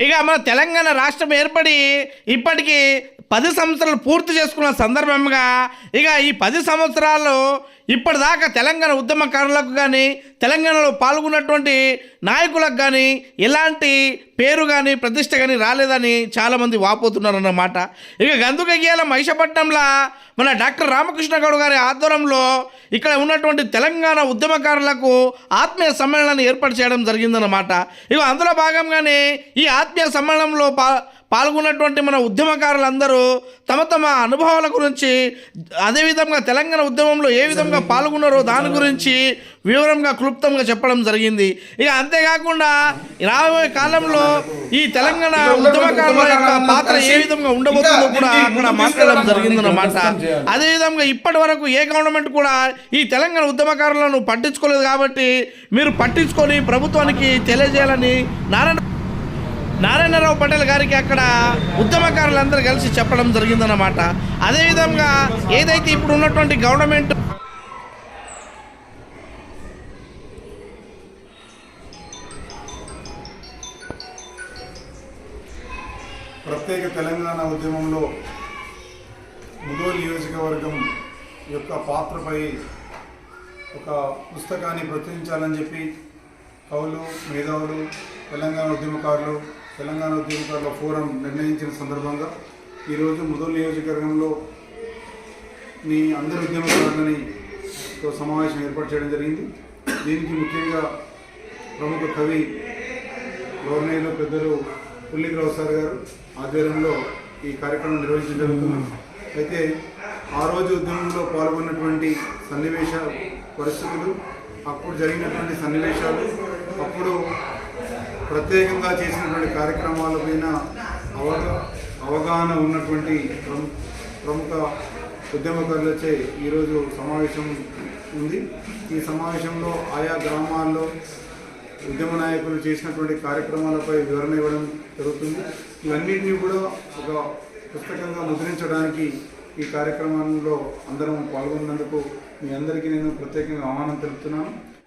ఇక మన తెలంగాణ రాష్ట్రం ఏర్పడి ఇప్పటికీ పది సంవత్సరాలు పూర్తి చేసుకున్న సందర్భంగా ఇక ఈ పది సంవత్సరాలు ఇప్పటిదాకా తెలంగాణ ఉద్యమకారులకు కానీ తెలంగాణలో పాల్గొన్నటువంటి నాయకులకు కానీ ఎలాంటి పేరు కానీ ప్రతిష్ట కానీ రాలేదని చాలామంది వాపోతున్నారన్నమాట. ఇక గందుకయ్యాల మహిషపట్నంలో మన డాక్టర్ రామకృష్ణ గౌడ్ గారి ఆధ్వర్యంలో ఇక్కడ ఉన్నటువంటి తెలంగాణ ఉద్యమకారులకు ఆత్మీయ సమ్మేళనాన్ని ఏర్పాటు చేయడం జరిగిందన్నమాట. ఇక అందులో భాగంగానే ఈ ఆత్మీయ సమ్మేళనంలో పా పాల్గొన్నటువంటి మన ఉద్యమకారులందరూ తమ తమ అనుభవాల గురించి అదేవిధంగా తెలంగాణ ఉద్యమంలో ఏ విధంగా పాల్గొన్నారో దాని గురించి వివరంగా క్లుప్తంగా చెప్పడం జరిగింది. ఇక అంతేకాకుండా రాబోయే కాలంలో ఈ తెలంగాణ ఉద్యమకారుల యొక్క పాత్ర ఏ విధంగా ఉండబోతుందో కూడా అక్కడ మాట్లాడడం జరిగిందన్నమాట. అదేవిధంగా ఇప్పటి వరకు ఏ గవర్నమెంట్ కూడా ఈ తెలంగాణ ఉద్యమకారులను పట్టించుకోలేదు కాబట్టి మీరు పట్టించుకొని ప్రభుత్వానికి తెలియజేయాలని నారాయణ నారాయణరావు పటేల్ గారికి అక్కడ ఉద్యమకారులందరూ కలిసి చెప్పడం జరిగిందన్నమాట. అదేవిధంగా ఏదైతే ఇప్పుడు ఉన్నటువంటి గవర్నమెంట్ ప్రత్యేక తెలంగాణ ఉద్యమంలో ముదో నియోజకవర్గం యొక్క పాత్రపై ఒక పుస్తకాన్ని ప్రచురించాలని చెప్పి కవులు మేధావులు తెలంగాణ ఉద్యమకారులు తెలంగాణ ఉద్యమకారుల ఫోరం నిర్ణయించిన సందర్భంగా ఈరోజు ముదోల్ నియోజకవర్గంలో మీ అందరి ఉద్యమకారులని తో సమావేశం ఏర్పాటు చేయడం జరిగింది. దీనికి ముఖ్యంగా ప్రముఖ కవి గవర్నర్లు పెద్దలు పుల్లికరావు సార్ గారు ఆధ్వర్యంలో ఈ కార్యక్రమం నిర్వహించడం అయితే ఆ రోజు ఉద్యమంలో పాల్గొన్నటువంటి సన్నివేశ పరిస్థితులు అప్పుడు జరిగినటువంటి సన్నివేశాలు అప్పుడు ప్రత్యేకంగా చేసినటువంటి కార్యక్రమాలపైన అవగా అవగాహన ఉన్నటువంటి ప్రము- ప్రముఖ ఉద్యమకారులచే ఈరోజు సమావేశం ఉంది. ఈ సమావేశంలో ఆయా గ్రామాల్లో ఉద్యమ నాయకులు చేసినటువంటి కార్యక్రమాలపై వివరణ ఇవ్వడం జరుగుతుంది. ఇవన్నింటినీ కూడా ఒక పుస్తకంగా ముద్రించడానికి ఈ కార్యక్రమంలో అందరం పాల్గొన్నందుకు మీ అందరికీ నేను ప్రత్యేకంగా ఆహ్వానం తెలుపుతున్నాను.